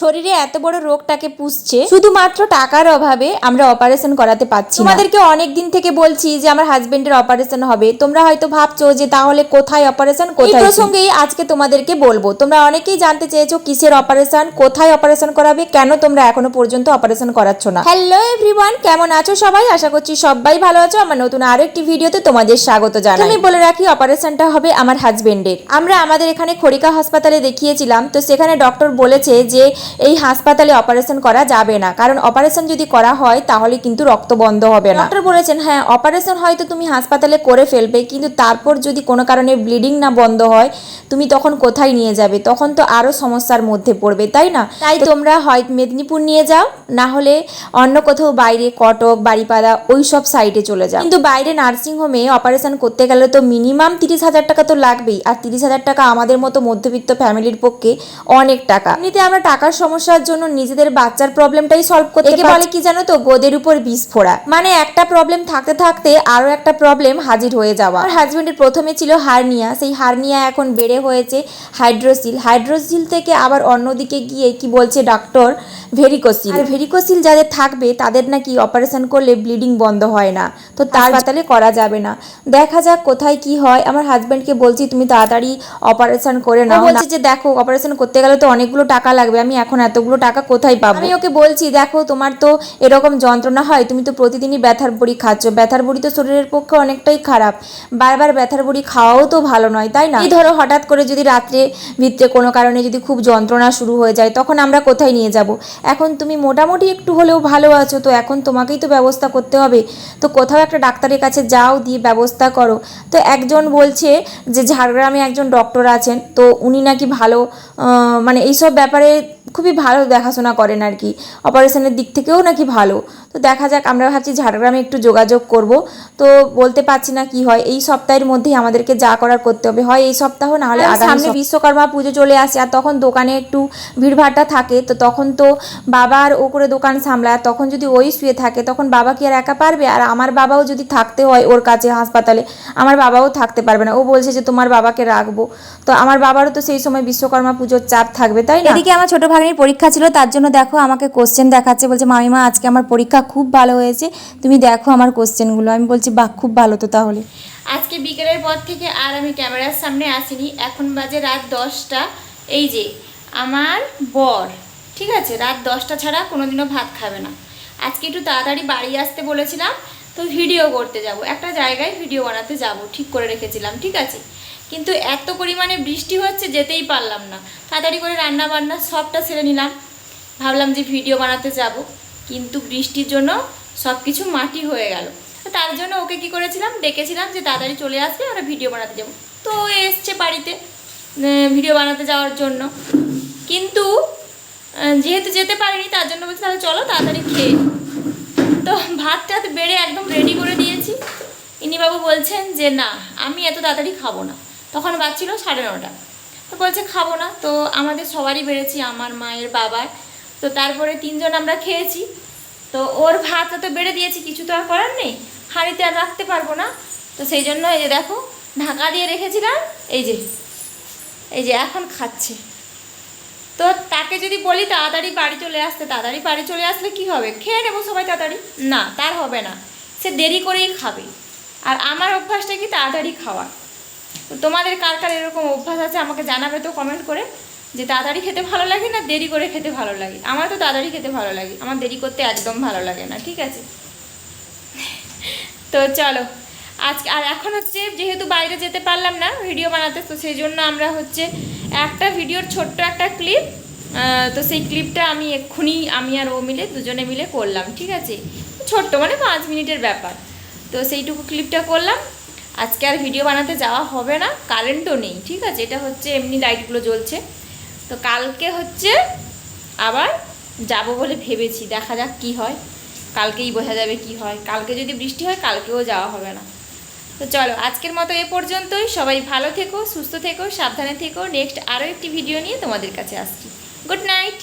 শরীরে এত বড় রোগটাকে পুষছে শুধুমাত্র টাকার অভাবে আমরা অপারেশন করাতে পারছি। তোমাদেরকে অনেক দিন থেকে বলছি যে আমার হাজবেন্ডের অপারেশন হবে। তোমরা হয়তো ভাবছ যে তাহলে কোথায় অপারেশন কোথায় প্রসঙ্গেই আজকে তোমাদেরকে বলব। তোমরা অনেকেই জানতে চেয়েছো কিসের অপারেশন কোথায় অপারেশন করাবে কেন তোমরা এখনও পর্যন্ত অপারেশন করাচ্ছ না। হ্যালো এভরিওয়ান কেমন আছো সবাই? আশা করছি সবাই ভালো আছো। আমার নতুন আরও একটি ভিডিওতে তোমাদের স্বাগত জানাই। আমি বলে রাখি অপারেশনটা হবে আমার হাজবেন্ডের আমরা আমাদের এখানে খড়িকা হাসপাতালে দেখিয়েছিলাম। তো সেখানে ডক্টর বলেছে যে এই হাসপাতালে অপারেশন করা যাবে না। কারণ অপারেশন যদি করা হয় তাহলে কিন্তু রক্ত বন্ধ হবে না। ডক্টর বলেছেন হ্যাঁ অপারেশন হয়তো তুমি হাসপাতালে করে ফেলবে কিন্তু তারপর যদি কোনো কারণে ব্লিডিং না বন্ধ হয় তুমি তখন কোথায় নিয়ে যাবে? তখন তো আরও সমস্যার মধ্যে পড়বে তাই না? তাই তোমরা হয় মেদিনীপুর নিয়ে যাও না হলে অন্য কোথাও বাইরে কটক বাড়িপাড়া ওই সব সাইডে চলে যাও। কিন্তু বাইরে নার্সিং হোমে অপারেশন করতে গেলে তো মিনিমাম তিরিশ হাজার টাকা তো লাগবেই আর তিরিশ হাজার টাকা আমাদের মতো মধ্যবিত্ত ফ্যামিলির পক্ষে অনেক টাকা। এমনিতে আমরা টাকার সমস্যার জন্য নিজেদের বাচ্চার প্রবলেমটাই সলভ করতে একে বলে কি জানো তো? গোদের উপর বিষ ফোড়া মানে একটা প্রবলেম থাকতে থাকতে আরও একটা প্রবলেম হাজির হয়ে যাওয়া। আমার হাজবেন্ডের প্রথমে ছিল হার্নিয়া। সেই হার্নিয়া এখন বেড়ে হয়েছে হাইড্রোসিল হাইড্রোসিল থেকে আবার অন্যদিকে গিয়ে কি বলছে ডাক্তার ভেরিকোসিল আর ভেরিকোসিল যাদের থাকবে তাদের নাকি অপারেশন করলে ব্লিডিং বন্ধ হয় না। তো তার হাসপাতালে করা যাবে না। দেখা যাক কোথায় কি হয়। আমার হাজবেন্ডকে বলছি তুমি তাড়াতাড়ি অপারেশন করে নাও বলছে যে দেখো অপারেশন করতে গেলে তো অনেকগুলো টাকা লাগবে। আমি এখন এতগুলো টাকা কোথায় পাবো? আমি ওকে বলছি দেখো তোমার তো এরকম যন্ত্রণা হয় তুমি তো প্রতিদিনই ব্যথার বড়ি খাচ্ছ। ব্যথার বড়ি তো শরীরের পক্ষে অনেকটাই খারাপ। বারবার ব্যথার বড়ি খাওয়াও তো ভালো নয় তাই না? এই ধরো হঠাৎ করে যদি রাত্রে ভিতরে কোনো কারণে যদি খুব যন্ত্রণা শুরু হয়ে যায় তখন আমরা কোথায় নিয়ে যাব? এখন তুমি মোটামুটি একটু হলেও ভালো আছো তো এখন তোমাকেই তো ব্যবস্থা করতে হবে। তো কোথাও একটা ডাক্তারের কাছে যাও দিয়ে ব্যবস্থা করো। তো একজন বলছে যে ঝাড়গ্রামে একজন ডক্টর আছেন তো উনি নাকি ভালো মানে এইসব ব্যাপারে খুবই ভালো দেখাশোনা করেন আর কি। অপারেশনের দিক থেকেও নাকি ভালো। তো দেখা যাক আমরা ভাবছি ঝাড়গ্রামে একটু যোগাযোগ করব। তো বলতে পারছি না কি হয় এই সপ্তাহের মধ্যেই আমাদেরকে যা করার করতে হবে। হয় এই সপ্তাহ না হলে সামনে বিশ্বকর্মা পুজো চলে আসে আর তখন দোকানে একটু ভিড়ভাড়টা থাকে তো তখন তো বাবা আর ও করে দোকান সামলায় তখন যদি ওই শুয়ে থাকে তখন বাবা কি আর একা পারবে? আর আমার বাবাও যদি থাকতে হয় ওর কাছে হাসপাতালে আমার বাবাও থাকতে পারবে না। ও বলছে যে তোমার বাবাকে রাখব। তো আমার বাবারও তো সেই সময় বিশ্বকর্মা পুজোর চাপ থাকবে তাই না? এদিকে আমার ছোট ভাগ্নির পরীক্ষা ছিল তার জন্য দেখো আমাকে কোশ্চেন দেখাচ্ছে বলছে মামিমা আজকে আমার পরীক্ষা খুব ভালো হয়েছে। তুমি দেখো আমার কোশ্চেনগুলো আমি বলছি, বাহ, খুব ভালো তো তাহলে। আজকে বিকেলের পর থেকে আর আমি ক্যামেরার সামনে আসিনি। এখন বাজে রাত দশটা। এই যে, আমার বর, ঠিক আছে? রাত দশটা ছাড়া কোনোদিনও ভাত খাবে না। আজকে একটু তাড়াতাড়ি বাড়ি আসতে বলেছিলাম, তো ভিডিও করতে যাব। একটা জায়গায় ভিডিও বানাতে যাব, ঠিক করে রেখেছিলাম, ঠিক আছে? কিন্তু এত পরিমাণে বৃষ্টি হচ্ছে, যেতেই পারলাম না। তাড়াতাড়ি করে রান্না বান্না সবটা সেরে নিলাম। ভাবলাম যে ভিডিও বানাতে যাব। কিন্তু বৃষ্টির জন্য সব কিছু মাটি হয়ে গেল। তার জন্য ওকে কি করেছিলাম? ডেকেছিলাম যে তাড়াতাড়ি চলে আসবে, আমরা ভিডিও বানাতে যাব। তো এসছে বাড়িতে ভিডিও বানাতে যাওয়ার জন্য। কিন্তু যেহেতু যেতে পারিনি, তার জন্য বলছি তাহলে চলো তাড়াতাড়ি খেয়ে তো ভাত টাত বেড়ে একদম রেডি করে দিয়েছি। ইনিবাবু বলছেন যে, না, আমি এত তাড়াতাড়ি খাব না। তখন বাজছিল সাড়ে নটা। তো বলছে, খাব না। তো আমাদের সবারই বেড়েছি, আমার মায়ের বাবার। তো তারপরে তিনজন আমরা খেয়েছি। তো ওর ভাতটা তো বেড়ে দিয়েছি, কিছু তো আর করার নেই। হাঁড়িতে আর রাখতে পারব না। তো সেই জন্য এই যে দেখো, ঢাকা দিয়ে রেখেছিলাম, এই যে এই যে এখন খাচ্ছে। তো তাকে যদি বলি তাড়াতাড়ি বাড়ি চলে আসতে, তাড়াতাড়ি বাড়ি চলে আসলে কি হবে? খেয়ে নেব সবাই তাড়াতাড়ি। না, তার হবে না। সে দেরি করেই খাবে। আর আমার অভ্যাসটা কি তাড়াতাড়ি খাওয়া তো তোমাদের কার কার এরকম অভ্যাস আছে আমাকে জানাবে তো কমেন্ট করে। যে তাড়াতাড়ি খেতে ভালো লাগে না, দেরি করে খেতে ভালো লাগে। আমার তো তাড়াতাড়ি খেতে ভালো লাগে। আমার দেরি করতে একদম ভালো লাগে না, ঠিক আছে? তো চলো, আজকে আর এখন হচ্ছে যেহেতু বাইরে যেতে পারলাম না ভিডিও বানাতে, তো সেই জন্য আমরা হচ্ছে একটা ভিডিওর ছোট্ট একটা ক্লিপ তো সেই ক্লিপটা আমি এক্ষুনি আমি আর ও মিলে দুজনে মিলে করলাম, ঠিক আছে? ছোট্ট মানে পাঁচ মিনিটের ব্যাপার। তো সেইটুকু ক্লিপটা করলাম। আজকে আর ভিডিও বানাতে যাওয়া হবে না, কারেন্টও নেই, ঠিক আছে? এটা হচ্ছে এমনি লাইটগুলো জ্বলছে। তো কালকে হচ্ছে আবার যাব বলে ভেবেছি, দেখা যাক কি হয়। কালকেই বোঝা যাবে কি হয়। কালকে যদি বৃষ্টি হয়, কালকেও যাওয়া হবে না। তো চলো, আজকের মতো এ পর্যন্তই। সবাই ভালো থেকো, সুস্থ থেকো, সাবধানে থেকো। নেক্সট আরও একটি ভিডিও নিয়ে তোমাদের কাছে আসছি। Good night